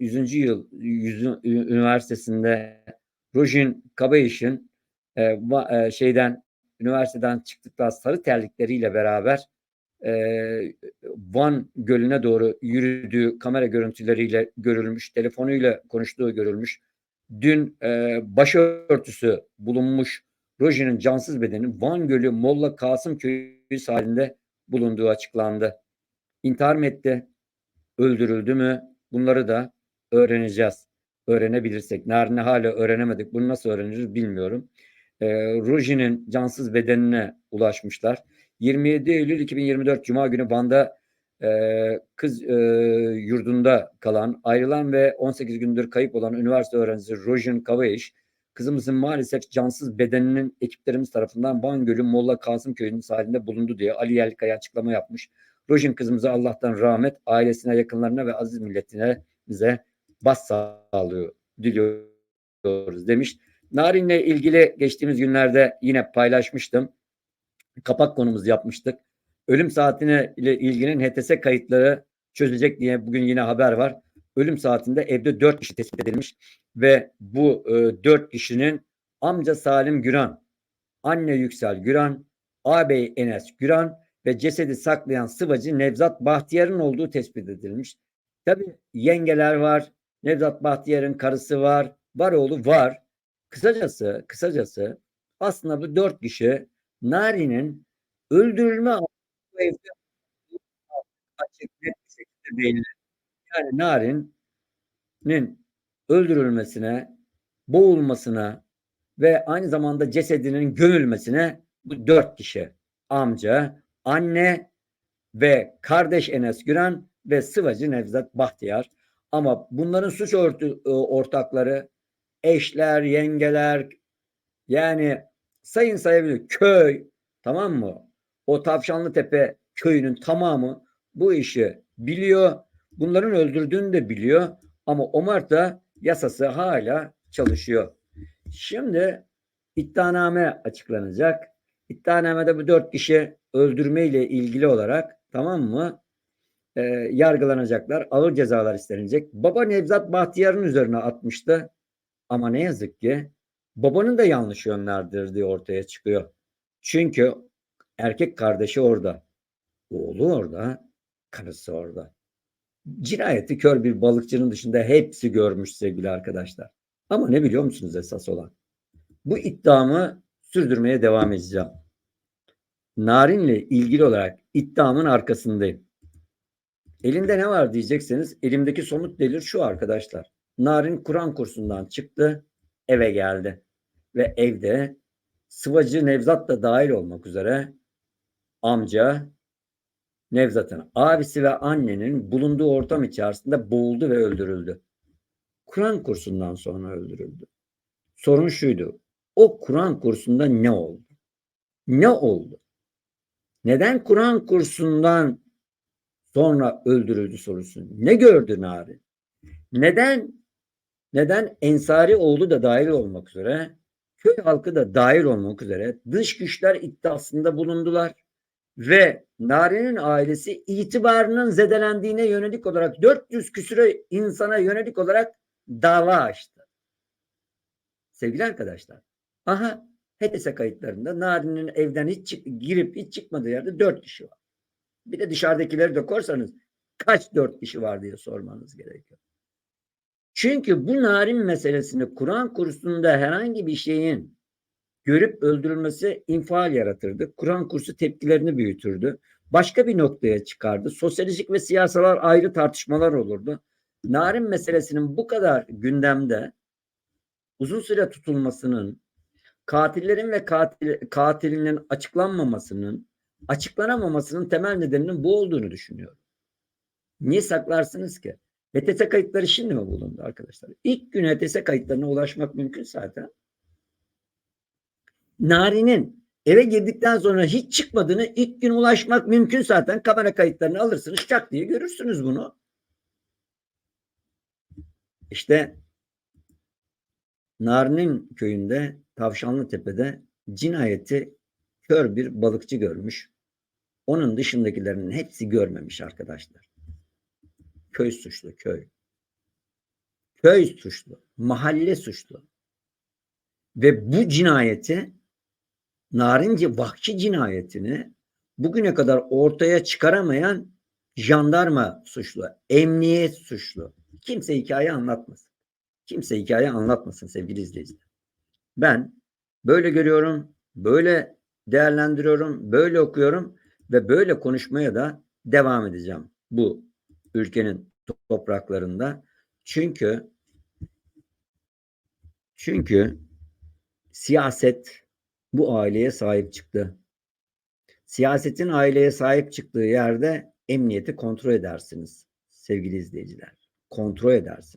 100. yıl 100. üniversitesinde Rojin Kabayiş'in e, e, şeyden üniversiteden çıktıktan sarı terlikleriyle beraber e, Van Gölü'ne doğru yürüdüğü kamera görüntüleriyle görülmüş, telefonuyla konuştuğu görülmüş. Dün e, başörtüsü bulunmuş Rojin'in cansız bedeni Van Gölü Molla Kasım Köyü sahilinde bulunduğu açıklandı. İntihar mı etti? Öldürüldü mü? Bunları da öğreneceğiz. Öğrenebilirsek. Narin'i hala öğrenemedik. Bunu nasıl öğreniriz bilmiyorum. Ee, Rojin'in cansız bedenine ulaşmışlar. 27 Eylül 2024 Cuma günü Van'da e, kız e, yurdunda kalan, ayrılan ve 18 gündür kayıp olan üniversite öğrencisi Rojin Kavayiş, kızımızın maalesef cansız bedeninin ekiplerimiz tarafından Van Gölü Molla Kasım Köyü'nün sahilinde bulundu diye Ali Yerlikaya açıklama yapmış. Rojin kızımıza Allah'tan rahmet, ailesine, yakınlarına ve aziz milletine bize başsağlığı diliyoruz demiş. Narin'le ilgili geçtiğimiz günlerde yine paylaşmıştım. Kapak konumuz yapmıştık. Ölüm saatine ile ilginin HTS kayıtları çözülecek diye bugün yine haber var. Ölüm saatinde evde dört kişi tespit edilmiş ve bu e, kişinin amca Salim Güran, anne Yüksel Güran, ağabey Enes Güran ve cesedi saklayan sıvacı Nevzat Bahtiyar'ın olduğu tespit edilmiş. Tabi yengeler var, Nevzat Bahtiyar'ın karısı var, var oğlu var. Kısacası, kısacası aslında bu dört kişi Nari'nin öldürülme açık net bir şekilde belli. Yani Narin'in öldürülmesine, boğulmasına ve aynı zamanda cesedinin gömülmesine bu dört kişi amca, anne ve kardeş Enes Güran ve sıvacı Nevzat Bahtiyar. Ama bunların suç ortu, ortakları eşler, yengeler yani sayın sayabilir köy tamam mı? O Tavşanlı Tepe köyünün tamamı bu işi biliyor. Bunların öldürdüğünü de biliyor. Ama Omarta yasası hala çalışıyor. Şimdi iddianame açıklanacak. İddianamede bu dört kişi öldürme ile ilgili olarak tamam mı? E, yargılanacaklar. Ağır cezalar istenecek. Baba Nevzat Bahtiyar'ın üzerine atmıştı. Ama ne yazık ki babanın da yanlış yönlerdirdiği ortaya çıkıyor. Çünkü erkek kardeşi orada. Oğlu orada. Karısı orada. Cinayeti kör bir balıkçının dışında hepsi görmüş sevgili arkadaşlar. Ama ne biliyor musunuz esas olan? Bu iddiamı sürdürmeye devam edeceğim. Narin'le ilgili olarak iddiamın arkasındayım. Elinde ne var diyecekseniz elimdeki somut delil şu arkadaşlar. Narin Kur'an kursundan çıktı, eve geldi. Ve evde sıvacı Nevzat da dahil olmak üzere amca, Nevzat'ın abisi ve annenin bulunduğu ortam içerisinde boğuldu ve öldürüldü. Kur'an kursundan sonra öldürüldü. Sorun şuydu. O Kur'an kursunda ne oldu? Ne oldu? Neden Kur'an kursundan sonra öldürüldü sorusu? Ne gördü Narin? Neden neden Ensari oğlu da dahil olmak üzere köy halkı da dahil olmak üzere dış güçler iddiasında bulundular ve Nari'nin ailesi itibarının zedelendiğine yönelik olarak 400 küsüre insana yönelik olarak dava açtı. Sevgili arkadaşlar, aha HTS kayıtlarında Nari'nin evden hiç çık, girip hiç çıkmadığı yerde 4 kişi var. Bir de dışarıdakileri de korsanız kaç 4 kişi var diye sormanız gerekiyor. Çünkü bu narin meselesini Kur'an kursunda herhangi bir şeyin görüp öldürülmesi infial yaratırdı. Kur'an kursu tepkilerini büyütürdü. Başka bir noktaya çıkardı. Sosyolojik ve siyasalar ayrı tartışmalar olurdu. Narin meselesinin bu kadar gündemde uzun süre tutulmasının, katillerin ve katil, katilinin açıklanmamasının, açıklanamamasının temel nedeninin bu olduğunu düşünüyorum. Niye saklarsınız ki? HTS kayıtları şimdi mi bulundu arkadaşlar? İlk gün HTS kayıtlarına ulaşmak mümkün zaten. Nari'nin eve girdikten sonra hiç çıkmadığını ilk gün ulaşmak mümkün zaten. Kamera kayıtlarını alırsınız çak diye görürsünüz bunu. İşte Nari'nin köyünde Tavşanlı Tepe'de cinayeti kör bir balıkçı görmüş. Onun dışındakilerinin hepsi görmemiş arkadaşlar. Köy suçlu köy. köy suçlu, mahalle suçlu. Ve bu cinayeti Narince vahşi cinayetini bugüne kadar ortaya çıkaramayan jandarma suçlu, emniyet suçlu. Kimse hikaye anlatmasın. Kimse hikaye anlatmasın sevgili izleyiciler. Ben böyle görüyorum, böyle değerlendiriyorum, böyle okuyorum ve böyle konuşmaya da devam edeceğim bu ülkenin topraklarında. Çünkü çünkü siyaset bu aileye sahip çıktı. Siyasetin aileye sahip çıktığı yerde emniyeti kontrol edersiniz sevgili izleyiciler. Kontrol edersiniz.